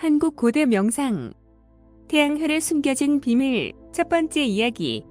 한국 고대 명상 태양혈에 숨겨진 비밀 첫 번째 이야기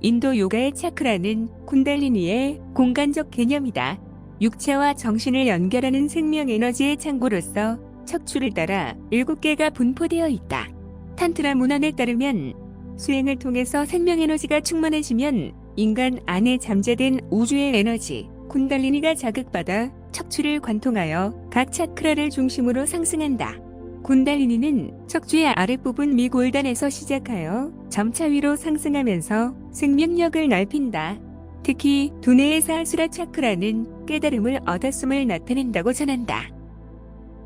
인도 요가의 차크라는 쿤달리니의 공간적 개념이다. 육체와 정신을 연결하는 생명 에너지의 창고로서 척추를 따라 일곱 개가 분포되어 있다. 탄트라 문헌에 따르면 수행을 통해서 생명 에너지가 충만해지면 인간 안에 잠재된 우주의 에너지 쿤달리니가 자극받아 척추를 관통하여 각 차크라를 중심으로 상승한다. 군달리니는 척추의 아랫부분 미골단에서 시작하여 점차 위로 상승하면서 생명력을 넓힌다. 특히 두뇌의 사수라 차크라는 깨달음을 얻었음을 나타낸다고 전한다.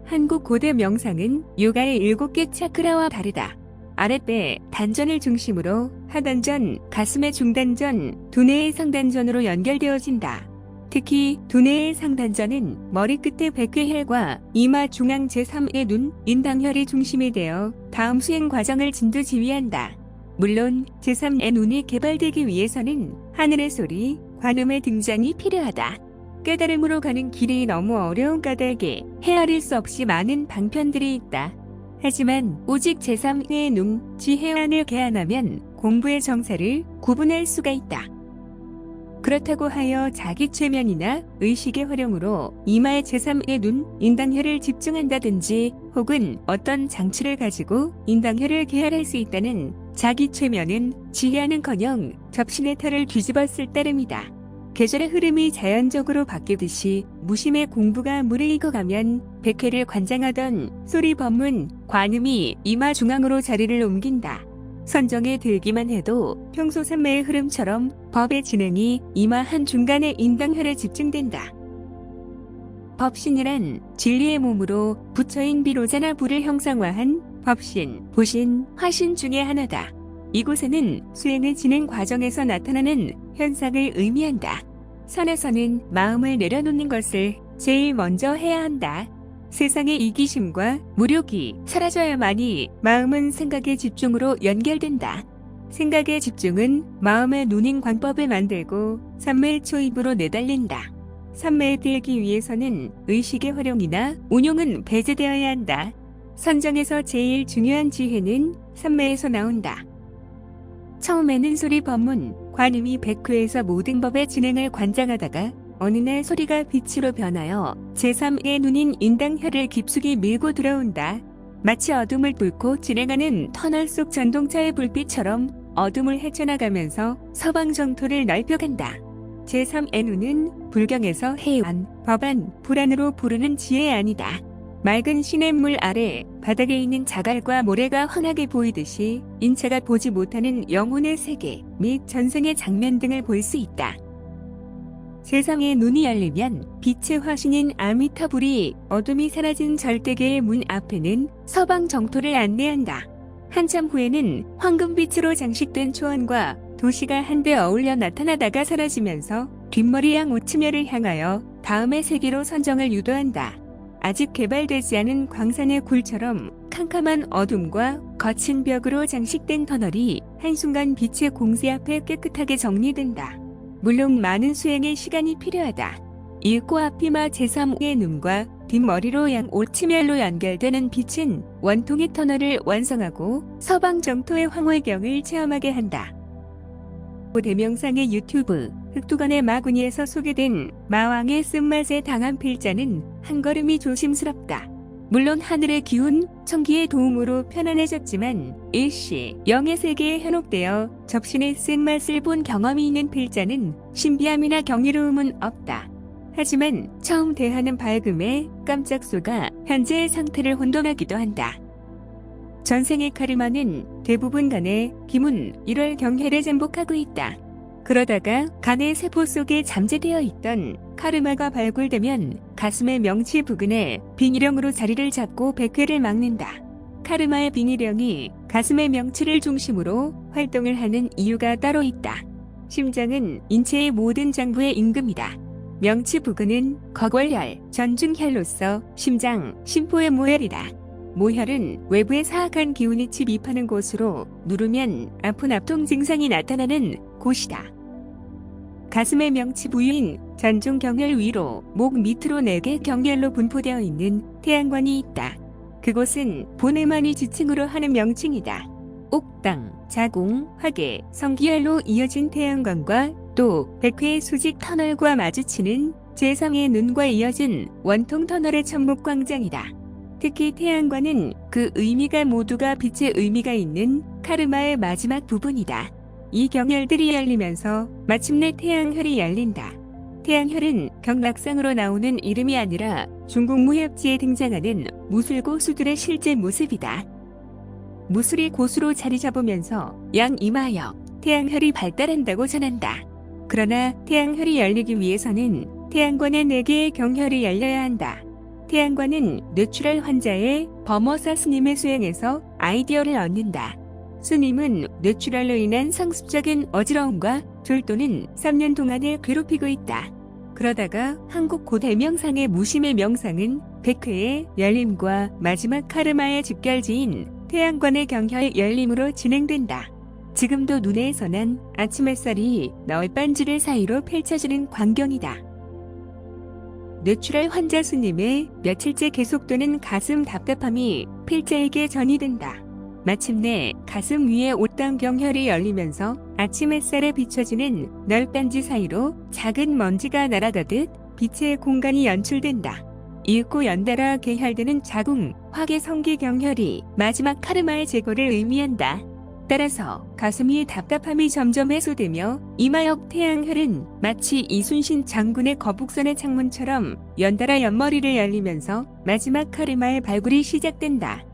한국 고대 명상은 요가의 일곱 개 차크라와 다르다. 아랫배 단전을 중심으로 하단전, 가슴의 중단전, 두뇌의 상단전으로 연결되어진다. 특히 두뇌의 상단전은 머리끝의 백회혈과 이마 중앙 제3의 눈, 인당혈이 중심이 되어 다음 수행 과정을 진두지휘한다. 물론 제3의 눈이 개발되기 위해서는 하늘의 소리, 관음의 등장이 필요하다. 깨달음으로 가는 길이 너무 어려운 까닭에 헤아릴 수 없이 많은 방편들이 있다. 하지만 오직 제3의 눈, 지혜안을 개안하면 공부의 정사를 구분할 수가 있다. 그렇다고 하여 자기 최면이나 의식의 활용으로 이마의 제3의 눈, 인당혈을 집중한다든지 혹은 어떤 장치를 가지고 인당혈을 개할할 수 있다는 자기 최면은 지혜하는커녕 접신의 털을 뒤집었을 따름이다. 계절의 흐름이 자연적으로 바뀌듯이 무심의 공부가 물에 익어가면 백회를 관장하던 소리 법문, 관음이 이마 중앙으로 자리를 옮긴다. 선정에 들기만 해도 평소 산매의 흐름처럼 법의 진행이 이마 한 중간에 인당혈에 집중된다. 법신이란 진리의 몸으로 부처인 비로자나 불을 형상화한 법신, 보신, 화신 중의 하나다. 이곳에는 수행의 진행 과정에서 나타나는 현상을 의미한다. 선에서는 마음을 내려놓는 것을 제일 먼저 해야 한다. 세상의 이기심과 무력이 사라져야만이 마음은 생각의 집중으로 연결된다. 생각의 집중은 마음의 눈인 관법을 만들고 삼매의 초입으로 내달린다. 삼매에 들기 위해서는 의식의 활용이나 운용은 배제되어야 한다. 선정에서 제일 중요한 지혜는 삼매에서 나온다. 처음에는 소리 법문, 관음이 백회에서 모든 법의 진행을 관장하다가 어느 날 소리가 빛으로 변하여 제3의 눈인 인당혈을 깊숙이 밀고 들어온다. 마치 어둠을 뚫고 진행하는 터널 속 전동차의 불빛처럼 어둠을 헤쳐나가면서 서방 정토를 넓혀간다. 제3의 눈은 불경에서 해안, 법안, 불안으로 부르는 지혜 아니다. 맑은 시냇물 아래 바닥에 있는 자갈과 모래가 환하게 보이듯이 인체가 보지 못하는 영혼의 세계 및 전생의 장면 등을 볼 수 있다. 세상의 눈이 열리면 빛의 화신인 아미타불이 어둠이 사라진 절대계의 문 앞에는 서방 정토를 안내한다. 한참 후에는 황금빛으로 장식된 초원과 도시가 한데 어울려 나타나다가 사라지면서 뒷머리 양 우치멸을 향하여 다음의 세계로 선정을 유도한다. 아직 개발되지 않은 광산의 굴처럼 캄캄한 어둠과 거친 벽으로 장식된 터널이 한순간 빛의 공세 앞에 깨끗하게 정리된다. 물론 많은 수행의 시간이 필요하다. 일코 앞이마 제3의 눈과 뒷머리로 양 오치멸로 연결되는 빛은 원통의 터널을 완성하고 서방 정토의 황홀경을 체험하게 한다. 대명상의 유튜브 흑두건의 마구니에서 소개된 마왕의 쓴맛에 당한 필자는 한 걸음이 조심스럽다. 물론 하늘의 기운, 청기의 도움으로 편안해졌지만 일시 영의 세계에 현혹되어 접신의 쓴맛을 본 경험이 있는 필자는 신비함이나 경이로움은 없다. 하지만 처음 대하는 밝음에 깜짝 쏘가 현재의 상태를 혼돈하기도 한다. 전생의 카르마는 대부분 간에 기문 1월 경해를 잠복하고 있다. 그러다가 간의 세포 속에 잠재되어 있던 카르마가 발굴되면 가슴의 명치 부근에 빙의령으로 자리를 잡고 백회를 막는다. 카르마의 빙의령이 가슴의 명치를 중심으로 활동을 하는 이유가 따로 있다. 심장은 인체의 모든 장부의 임금이다. 명치 부근은 거골혈, 전중혈로서 심장, 심포의 모혈이다. 모혈은 외부의 사악한 기운이 침입하는 곳으로 누르면 아픈 압통 증상이 나타나는 곳이다. 가슴의 명치 부위인 전중 경혈 위로 목 밑으로 4개 경혈로 분포되어 있는 태양관이 있다. 그곳은 보네마니 지층으로 하는 명칭이다. 옥당, 자궁, 화계, 성기혈로 이어진 태양관과 또 백회의 수직 터널과 마주치는 제3의 눈과 이어진 원통 터널의 천목광장이다. 특히 태양관은 그 의미가 모두가 빛의 의미가 있는 카르마의 마지막 부분이다. 이 경혈들이 열리면서 마침내 태양혈이 열린다. 태양혈은 경락상으로 나오는 이름이 아니라 중국 무협지에 등장하는 무술고수들의 실제 모습이다. 무술이 고수로 자리 잡으면서 양 이마역, 태양혈이 발달한다고 전한다. 그러나 태양혈이 열리기 위해서는 태양관의 4개의 경혈이 열려야 한다. 태양관은 뇌출혈 환자의 범어사 스님의 수행에서 아이디어를 얻는다. 스님은 뇌출혈로 인한 상습적인 어지러움과 졸도는 3년 동안을 괴롭히고 있다. 그러다가 한국 고대 명상의 무심의 명상은 백회의 열림과 마지막 카르마의 집결지인 태양관의 경혈 열림으로 진행된다. 지금도 눈에 선한 아침 햇살이 널빤지를 사이로 펼쳐지는 광경이다. 뇌출혈 환자 스님의 며칠째 계속되는 가슴 답답함이 필자에게 전이된다. 마침내 가슴 위에 옷당 경혈이 열리면서 아침 햇살에 비춰지는 널빤지 사이로 작은 먼지가 날아가듯 빛의 공간이 연출된다. 이윽고 연달아 개혈되는 자궁, 화계 성기 경혈이 마지막 카르마의 제거를 의미한다. 따라서 가슴 위의 답답함이 점점 해소되며 이마역 태양혈은 마치 이순신 장군의 거북선의 창문처럼 연달아 옆머리를 열리면서 마지막 카르마의 발굴이 시작된다.